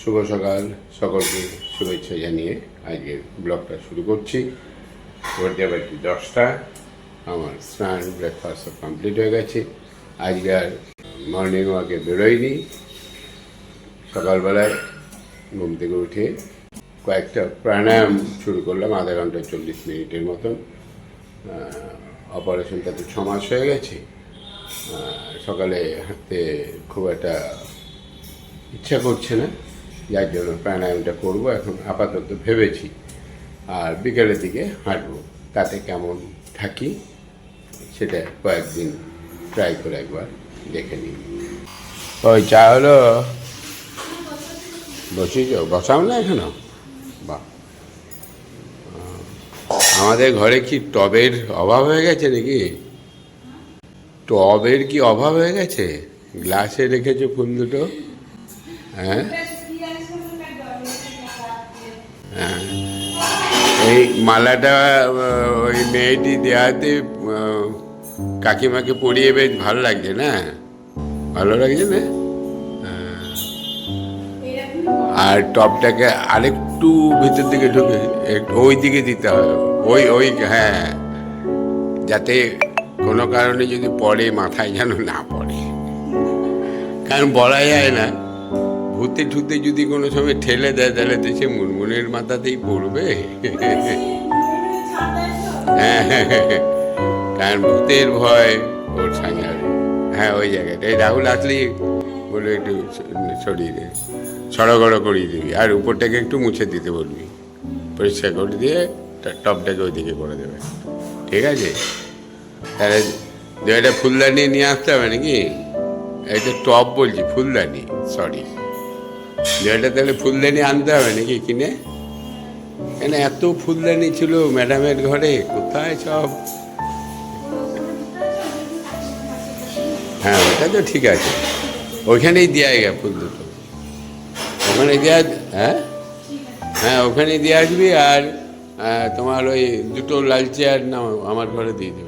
শুভ সকাল, সকলকে শুভেচ্ছা জানিয়ে আজকের ব্লগটা শুরু করছি। ঘুরতে পারছি দশটা। আমার স্নান ব্রেকফাস্ট কমপ্লিট হয়ে গেছে। আজকে আর মর্নিং ওয়াকে বেরোয়নি সকালবেলায় ঘুম থেকে উঠে কয়েকটা প্রাণায়াম শুরু করলাম, আধা ঘণ্টা চল্লিশ মিনিটের মতন। অপারেশনটা তো ছ মাস হয়ে গেছে। সকালে হাঁটতে খুব একটা ইচ্ছা করছে না। যার জন্য প্রাণায়ামটা করব এখন আপাতত ভেবেছি। আর বিকেলের দিকে হাঁটবো। তাতে কেমন থাকি সেটা কয়েকদিন ট্রাই করে একবার দেখে নিই। ওই চা হলো? বসিয়েছ বসাও না এখনও? আহ, আমাদের ঘরে কি টবের অভাব হয়ে গেছে নাকি? টবের কি অভাব হয়ে গেছে? গ্লাসে রেখেছো ফুল দুটো? হ্যাঁ? হ্যাঁ। এই মালাটা ওই মেয়েটি দেওয়াতে কাকিমাকে পরিয়ে বেশ ভালো লাগছে না? ভালো লাগছে না? হ্যাঁ। আর টপটাকে আরেকটু ভিতর দিকে ঢুকে ওই দিকে দিতে হবে। ওই ওই হ্যাঁ। যাতে কোনো কারণে যদি পড়ে, মাথায় যেন না পড়ে। কারণ বলা যায় না ভূতে ঠুতে যদি কোনো সময় ঠেলে দেয় তাহলে তো সে মুনমুনের মাথাতেই পড়বে। হ্যাঁ, কারণ ভূতের ভয় ওর সাঁঝাবে হ্যাঁ ওই জায়গাটা। এই রাহুল আসলেই বলে একটু সরিয়ে দে সড়গড় করিয়ে দিবি। আর উপরটাকে একটু মুছে দিতে বলবি। পরিষ্কার করে দিয়ে টপটাকে ওইদিকে করে দেবে। ঠিক আছে? তাহলে দু একটা ফুলদানি নিয়ে আসতে হবে নাকি? এই তো টপ বলছি ফুলদানি সরি একটা তাহলে ফুলদানি আনতে হবে নাকি কিনে? কেন এত ফুলদানি ছিল ম্যাডামের ঘরে? কোথায় সব? হ্যাঁ ওটা তো ঠিক আছে। ওইখানেই দেওয়া গে ফুল দুটো। ওখানে দেওয়া হ্যাঁ হ্যাঁ? ওখানে দিয়ে আসবি আর তোমার ওই দুটো লাল চেয়ার না আমার ঘরে দিয়ে দেবে।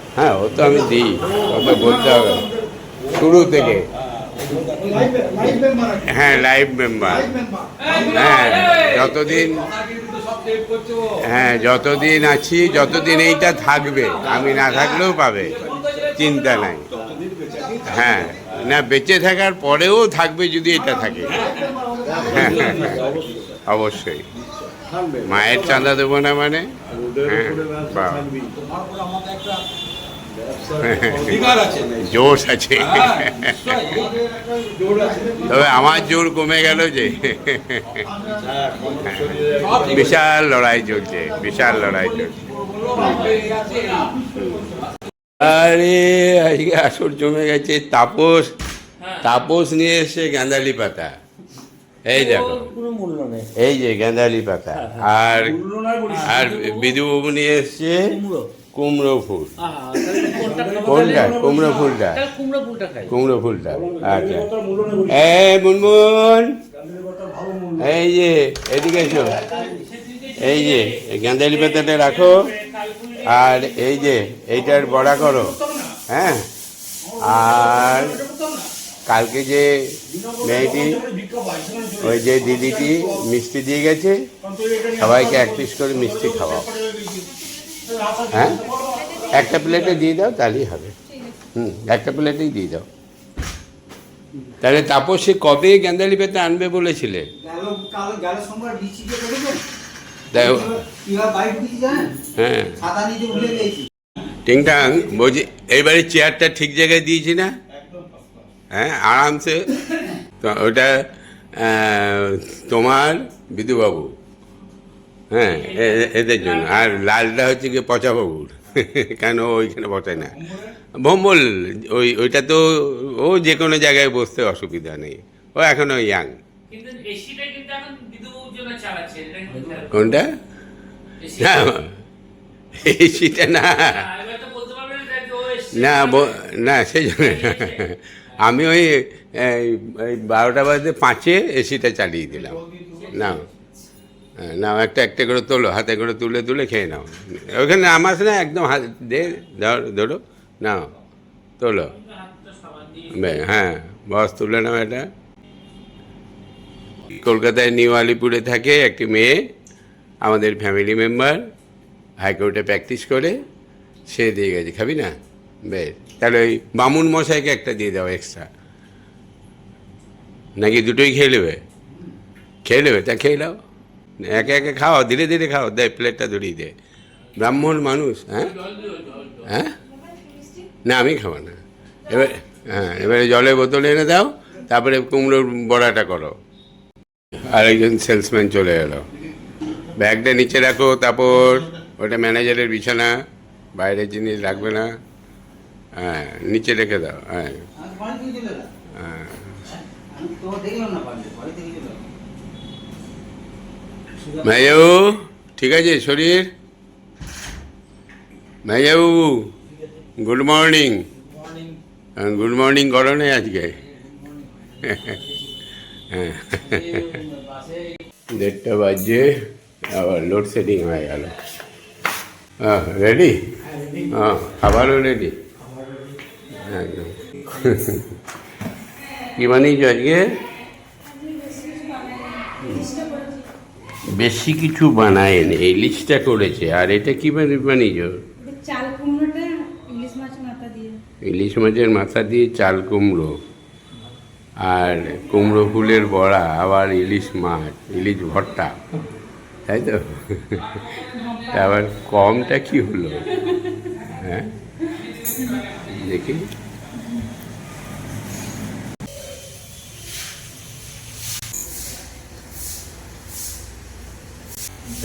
হ্যাঁ ও তো আমি দিই কত বলতে হবে। শুরু থেকে। হ্যাঁ লাইভ মেম্বার হ্যাঁ যতদিন হ্যাঁ যতদিন আছি যতদিন এইটা থাকবে আমি না থাকলেও পাবে চিন্তা নাই। হ্যাঁ না বেঁচে থাকার পরেও থাকবে যদি এটা থাকে। হ্যাঁ, অবশ্যই। মায়ের চাঁদা দেবো না মানে? হ্যাঁ জোশ আছে। হ্যাঁ, তবে আমার জোর কমে গেল যে। আছে। বিশাল লড়াই চলছে বিশাল লড়াই চলছে। আছে, আরে আজকে আসর জমে গেছে তাপস। তাপস নিয়ে এসছে গাঁদালি পাতা। এই দেখো। এই যে গাঁদালি পাতা। আর আর বিধুবাবু নিয়ে এসছে কুমড়ো ফুল কোনটা কুমড়ো ফুলটা কুমড়ো ফুলটা খাই। কুমড়ো ফুলটা আচ্ছা এই মুনমুন। এই যে এদিকে এসো। এই যে এই গাঁদালি পাতাটা রাখো। আর এই যে এইটার বড়া করো। হ্যাঁ? আর কালকে যে মেয়েটি ওই যে দিদিটি মিষ্টি দিয়ে গেছে সবাইকে এক পিস করে মিষ্টি খাওয়াও। হ্যাঁ? একটা প্লেটে দিয়ে দাও, তাহলেই হবে। হুম, একটা প্লেটেই দিয়ে দাও। তাহলে তাপস কবে গেন্দালি পেতে আনবে বলেছিলে? হ্যাঁ। টিংটাং, বলছি এইবারে চেয়ারটা ঠিক জায়গায় দিয়েছি না? হ্যাঁ আরামসে। ওটা তোমার বিধুবাবু হ্যাঁ এ- এদের জন্য। আর লালটা হচ্ছে কি পচাবাবুর কেন ওইখানে বসে না? ভম্বল ওই ওইটা তো ও যে কোনো জায়গায় বসতে অসুবিধা নেই। ও এখনও ইয়াং। জন্য। কোনটা? না এসিটা না। না, এবার তো বলতে পারবে না যে ও এসছে। না ব- না সেই জন্য। আমি ওই বারোটা বাজে পাঁচে এসিটা চালিয়ে দিলাম। না। হ্যাঁ, নাও একটা একটা করে তোলো হাতে করে তুলে তুলে খেয়ে নাও। ওখানে আমার না একদম হাত দে ধর- নাও তোলো। হ্যাঁ বস তুলে নাও এটা। কলকাতায় নিউ আলিপুরে থাকে একটি মেয়ে আমাদের ফ্যামিলি মেম্বার হাইকোর্টে প্র্যাকটিস করে সে দিয়ে গেছে। খাবি না? বেশ তাহলে ওই বামুন মশাইকে একটা দিয়ে দাও এক্সট্রা নাকি দুটোই খেয়ে নেবে? খেয়ে নেবে? তা খেয়ে নাও। একে একে খাও, ধীরে ধীরে খাও, দে, প্লেটটা ধরিয়ে দে। ব্রাহ্মণ মানুষ হ্যাঁ। হ্যাঁ? না, আমি খাব না। এবার হ্যাঁ এবারে জলের বোতল এনে দাও, তারপরে কুমড়োর বড়াটা করো। আরেকজন সেলসম্যান চলে এলো। ব্যাগটা নিচে রাখো, তারপর ওটা ম্যানেজারের বিছানা, বাইরের জিনিস রাখবে না। হ্যাঁ নিচে রেখে দাও হ্যাঁ। হ্যাঁ আমি তোমার দেখলাম না বাড়িতে বাড়ি থেকে চলে এলাম সুধা- ভাইয়াবু ঠিক আছে, শরীর? ভাইয়াবু গুড মর্নিং গুড মর্নিং করো না আজকে। দেড়টা বাজে, আবার লোডশেডিং হয়ে গেল। রেডি হ্যাঁ খাবারও রেডি একদম। কী বানিয়েছো আজকে? বেশি কিছু বানায়নি এই লিস্টটা করেছে। আর এটা কি বানি- বানিয়েছো? চাল কুমড়োটা ইলিশ মাছ মাথা দিয়ে। ইলিশ মাছের মাথা দিয়ে চাল কুমড়ো। আর কুমড়ো ফুলের বড়া আবার ইলিশ মাছ ইলিশ ভর্তা। তাই তো আবার কমটা কি হলো? হ্যাঁ? দেখি।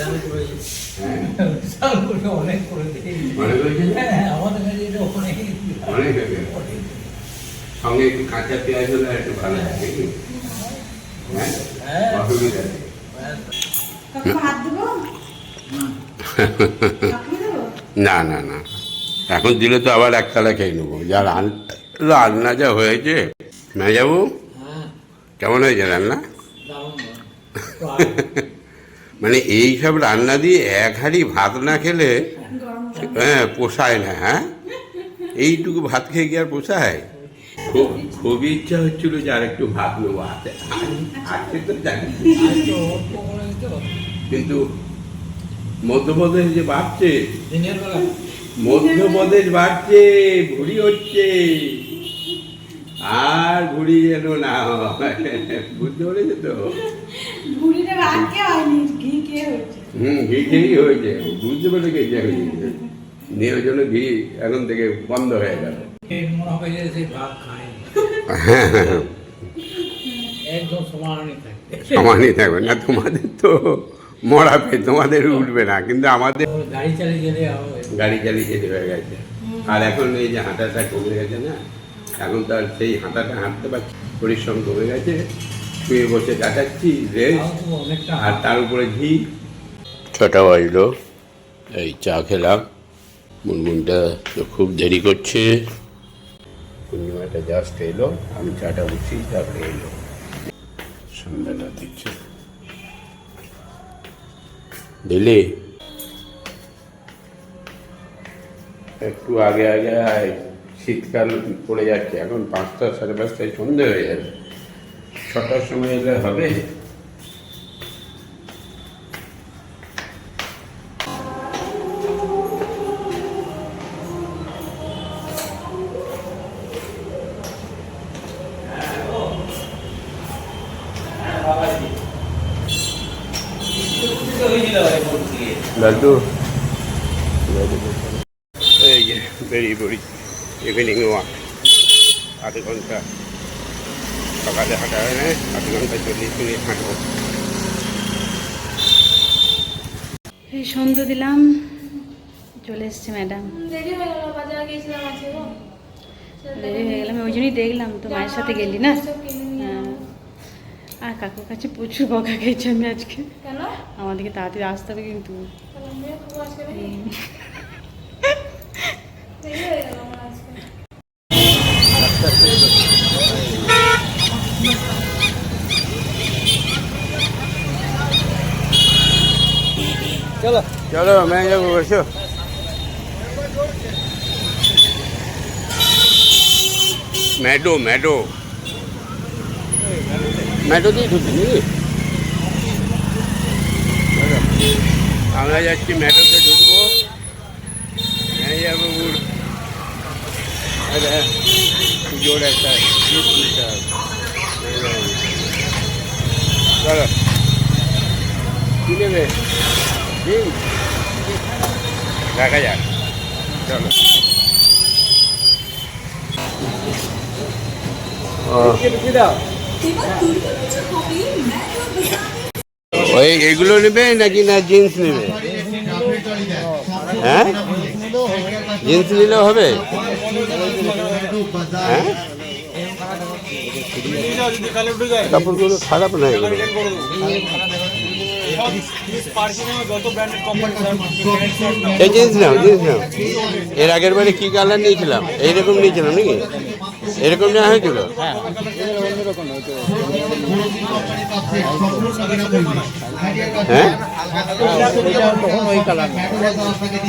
অনেক করে দিয়েছি। করেছে না? হ্যাঁ, আমাদের কাছে এটা অনেক অনেক সঙ্গে একটু কাঁচা পেঁয়াজ হলে একটু ভালো লাগে হ্যাঁ? হ্যাঁ। অসুবিধা নেই। না না না। এখন দিলে তো আবার একতলা খেয়ে নেব। যা রান- রান্না যা হয়েছে। না যাব কেমন হয়েছে রান্না? মানে এই সব রান্না দিয়ে এক হাঁড়ি ভাত না খেলে হ্যাঁ পোষায় না হ্যাঁ? এইটুকু ভাত খেয়ে গিয়ে আর পোষায়? খুব খুবই ইচ্ছা হচ্ছিল যে আর একটু ভাত নেব হাতে। কিন্তু মধ্যপ্রদেশ যে বাড়ছে, মধ্যপ্রদেশ বাড়ছে, ভুড়ি হচ্ছে। আর ভুড়ি যেন না হয়। বুঝতে পেরেছে তো? ঘি হুম ঘি খেয়েই হয়েছে। বুঝতে পেরে গেছে নিয়ে ওই জন্য ঘি এখন থেকে বন্ধ হয়ে গেল। এই হবে যে সেই ভাত খায় একদম সমানই থাকবে। না তোমাদের তো মরাবে তোমাদের উঠবে না কিন্তু আমাদের গাড়ি চালিয়ে গাড়ি চালিয়ে যেতে হয়ে গেছে। আর এখন এই যে হাঁটাটা কমে গেছে না এখন তো আর সেই হাঁটাটা হাঁটতে পারছি, পরিশ্রম কমে গেছে, শুয়ে বসে কাটাচ্ছি, রেস্ট, আর তার উপরে ঘি। ছটা বাজলো, এই চা খেলাম, মুনমুনটা তো খুব দেরি করছে। পূর্ণিমাটা জাস্ট এলো, আমি চাটা উঠছি তারপরে এলো। সন্ধ্যাটা দিচ্ছে। দিলি? একটু আগে আগে আয়। শীতকাল পড়ে যাচ্ছে, এখন পাঁচটা সাড়ে পাঁচটায় সন্ধে হয়ে যাবে ছটার সময় এলে হবে। লাড্ডু এই যে, বেরিয়ে পড়ি ইভিনিং ওয়াক আধ ঘণ্টা সকালে হাঁটা হয় না আধ ঘণ্টা চল্লিশ মিনিট হাঁটবো এই সন্ধ্যে দিলাম। চলে এসছে ম্যাডাম দেরি হয়ে গেল বাজারে রেডি হয়ে গেলাম ওই জন্যই দেখলাম তো মায়ের সাথে গেলি না? হ্যাঁ। আর কাকুর কাছে প্রচুর বকা খেয়েছি আমি আজকে। কেন? আমাদেরকে তাড়াতাড়ি আসতে হবে কিন্তু। চলো। ম্যানেজার বাবু এসো ম্যাডো ম্যাডো। ম্যাডো দিয়ে ঢুকি নাকি। আমরা যাচ্ছি ম্যাডোতে ঢুকবো। ম্যানেজার বাবুর পুজোর একটা gift নিতে হবে। চলো কি দেখা যাক চলো ওই এগুলো নেবে নাকি না জিন্স নেবে? হ্যাঁ? জিন্স নিলেও হবে? কাপড়গুলো খারাপ না এগুলো এই জিন্স নাও জিন্স নাও। এর আগের বারে কি কালার নিয়েছিলাম? এইরকম নিয়েছিলাম নাকি? এরকম নেওয়া হয়েছিল? হ্যাঁ?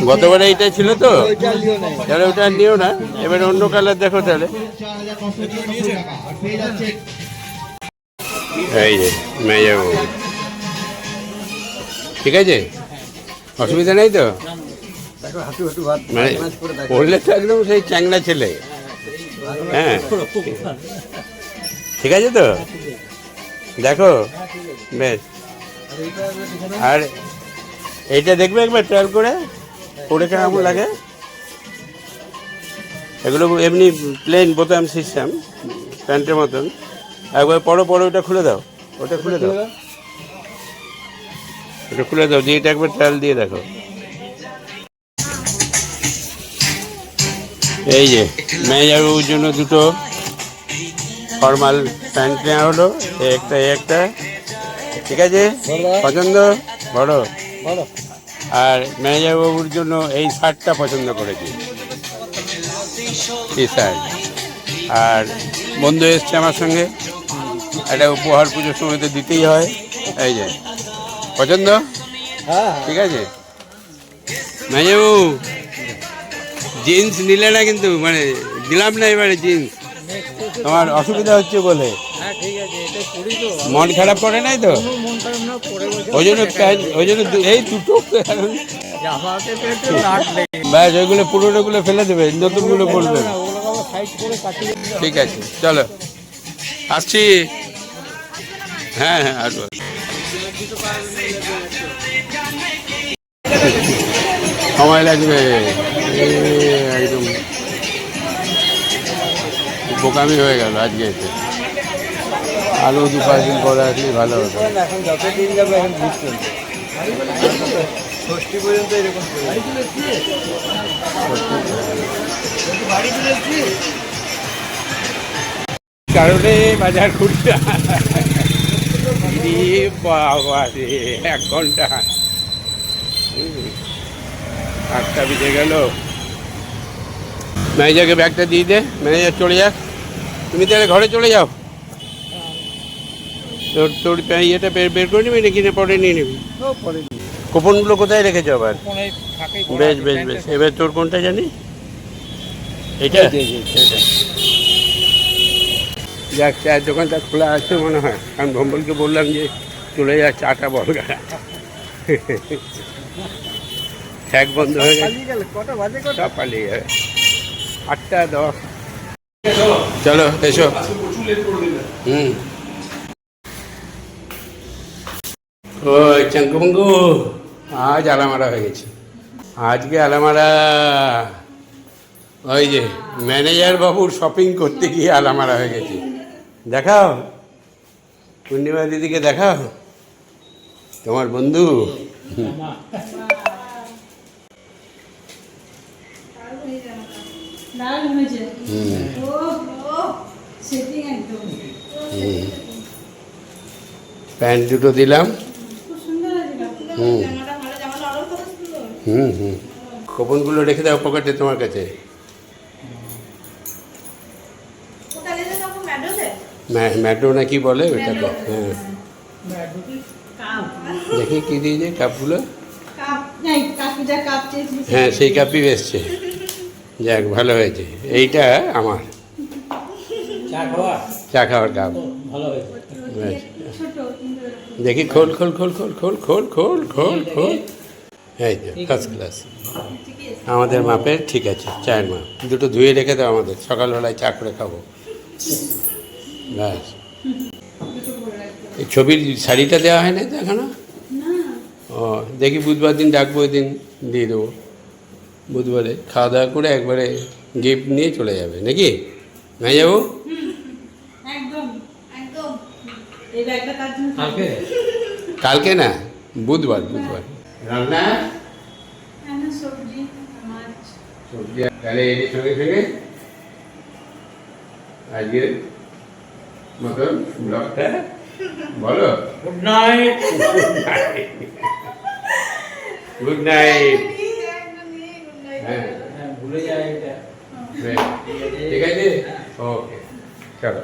গতবারে এইটা ছিল তো? তাহলে ওটা নিও না। এবার অন্য কালার দেখো তাহলে। এই যে মেয়ে ঠিক আছে? অসুবিধা নেই তো? মানে পড়লে তো একদম সেই চ্যাংড়া ছেলে। হ্যাঁ। ঠিক আছে তো? দেখো বেশ। আর এইটা দেখবে একবার ট্রায়াল করে? পরে কেমন লাগে? এগুলো এমনি প্লেন বোতাম সিস্টেম প্যান্টের মতন। একবার পরো পরো ওটা খুলে দাও। ওটা খুলে দাও। ওটা খুলে দাও। দিয়ে এটা একবার ট্রায়াল দিয়ে দেখো। এই যে মেয়েজাবুর জন্য দুটো ফর্মাল প্যান্ট নেওয়া হলো একটা একটা। ঠিক আছে? পছন্দ? বড় আর ম্যানেজার বাবুর জন্য এই শার্টটা পছন্দ করেছি। টি শার্ট আর বন্ধু এসছে আমার সঙ্গে। একটা উপহার পুজোর সময় তো দিতেই হয়। এই যে পছন্দ? ঠিক আছে? ম্যানেজারবাবু জিন্স নিলে না কিন্তু মানে দিলাম না এবারে জিন্স তোমার অসুবিধা হচ্ছে বলে। হ্যাঁ মন খারাপ করে নাই তো? ওই জন্য ওই জন্য এই দুটো ব্যাস ওইগুলো পুরোনোগুলো ফেলে দেবে নতুনগুলো পড়বে ঠিক আছে চলো। আসছি। হ্যাঁ হ্যাঁ আসব। সময় লাগবে। বোকামি হয়ে গেল আজকে আরও দু পাঁচ দিন পরে আসলে ভালো হতো কারণে বাজার বাবা রে, এক ঘণ্টা। আটটা বেজে গেল। ম্যানেজারকে ব্যাগটা দিয়ে দে। ম্যানেজার চলে যাক। তুমি তাহলে ঘরে চলে যাও। তোর তোর ইয়েটা বের বের করে নিবি নাকি পরে নিয়ে নিবি? পরে কুপনগুলো কোথায় রেখেছো আবার? বেশ বেশ বেশ। এবার তোর কোনটা জানি? এটা। যাক চায়ের দোকানটা খোলা আছে মনে হয়। আমি ভম্বলকে বললাম যে চলে যা চাটা বলগা ঠ্যাক বন্ধ হয়ে গেছে। সব পালিয়ে যাবে। আটটা দশ। চলো, এসো। হুম। ও চাঙ্কুমঙ্গু, আজ আলামারা হয়ে গেছে। আজকে আলামারা, ওই যে ম্যানেজার বাবুর শপিং করতে গিয়ে আলামারা হয়ে গেছে। দেখাও। পূর্ণিমা দিদিকে দেখাও। তোমার বন্ধু। প্যান্ট দুটো দিলাম। হুম। হুম হুম। কুপনগুলো রেখে দাও পকেটে তোমার কাছে। ম্যাডো না কি বলে? তো হ্যাঁ। দেখি কি দিয়ে কাপগুলো। হ্যাঁ সেই কাপই বেসছে যাক ভালো হয়েছে। এইটা আমার। চা খাওয়া? চা খাওয়ার কাপ। দেখি খোল খোল খোল খোল খোল খোল খোল খোল খোল। এই তো ফার্স্ট ক্লাস আমাদের মাপের ঠিক আছে চায়ের মাপ। দুটো ধুয়ে রেখে দাও আমাদের সকালবেলায় চা করে খাব। ব্যাস। এই ছবির শাড়িটা দেওয়া হয় না তো এখনও? ও দেখি বুধবার দিন ডাকবো ওই দিন দিয়ে দেবো। বুধবারে খাওয়া দাওয়া করে একবারে গিফট নিয়ে চলে যাবে নাকি? না যাব? একদম একদম। এই ব্যাগটা তার জন্য কালকে? কালকে না বুধবার বুধবার। রান্না? রান্না সবজি মাছ। সবজি তাহলে এর সঙ্গে সঙ্গে আজকের মতন ব্লগটা বলো। গুড নাইট গুড নাইট একদম নিয়ে গুড নাইট হ্যাঁ হ্যাঁ ভুলে যায় এটা বেশ। ঠিক আছে ওকে চলো